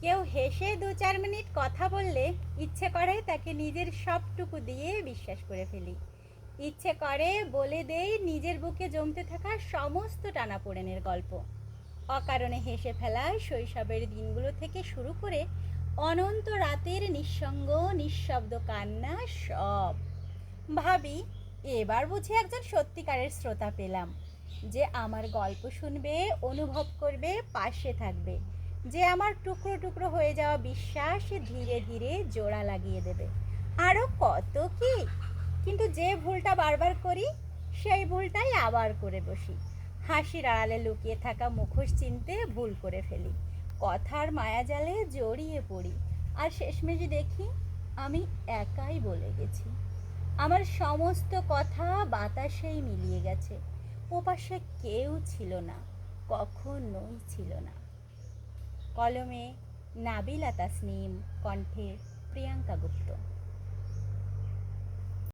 কেউ হেসে দু চার মিনিট কথা বললে ইচ্ছে করে তাকে নিজের সবটুকু দিয়ে বিশ্বাস করে ফেলি। ইচ্ছে করে বলে দেই নিজের বুকে জমতে থাকা সমস্ত টানাপোড়েনের গল্প। অকারণে হেসে ফেলা শৈশবের দিনগুলো থেকে শুরু করে অনন্ত রাতের নিঃসঙ্গ, নিঃশব্দ কান্না সব। ভাবি, এবার বুঝি একজন সত্যিকারের শ্রোতা পেলাম, যে আমার গল্প শুনবে, অনুভব করবে, পাশে থাকবে। যে আমার টুকরো টুকরো হয়ে যাওয়া বিশ্বাস ধীরে ধীরে জোড়া লাগিয়ে দেবে। আরও কত কি? কিন্তু যে ভুলটা বারবার করি, সেই ভুলটাই আবার করে বসি। হাসির আড়ালে লুকিয়ে থাকা মুখোশ চিনতে ভুল করে ফেলি। কথার মায়াজালে জড়িয়ে পড়ি। আর শেষমেশ দেখি, আমি একাই বলে গেছি। আমার সমস্ত কথা বাতাসেই মিলিয়ে গেছে। ওপাশে কেউ ছিল না, কখনোই ছিল না। কলমে নাবিলা তাসনিম কণ্ঠে প্রিয়াঙ্কা গুপ্ত।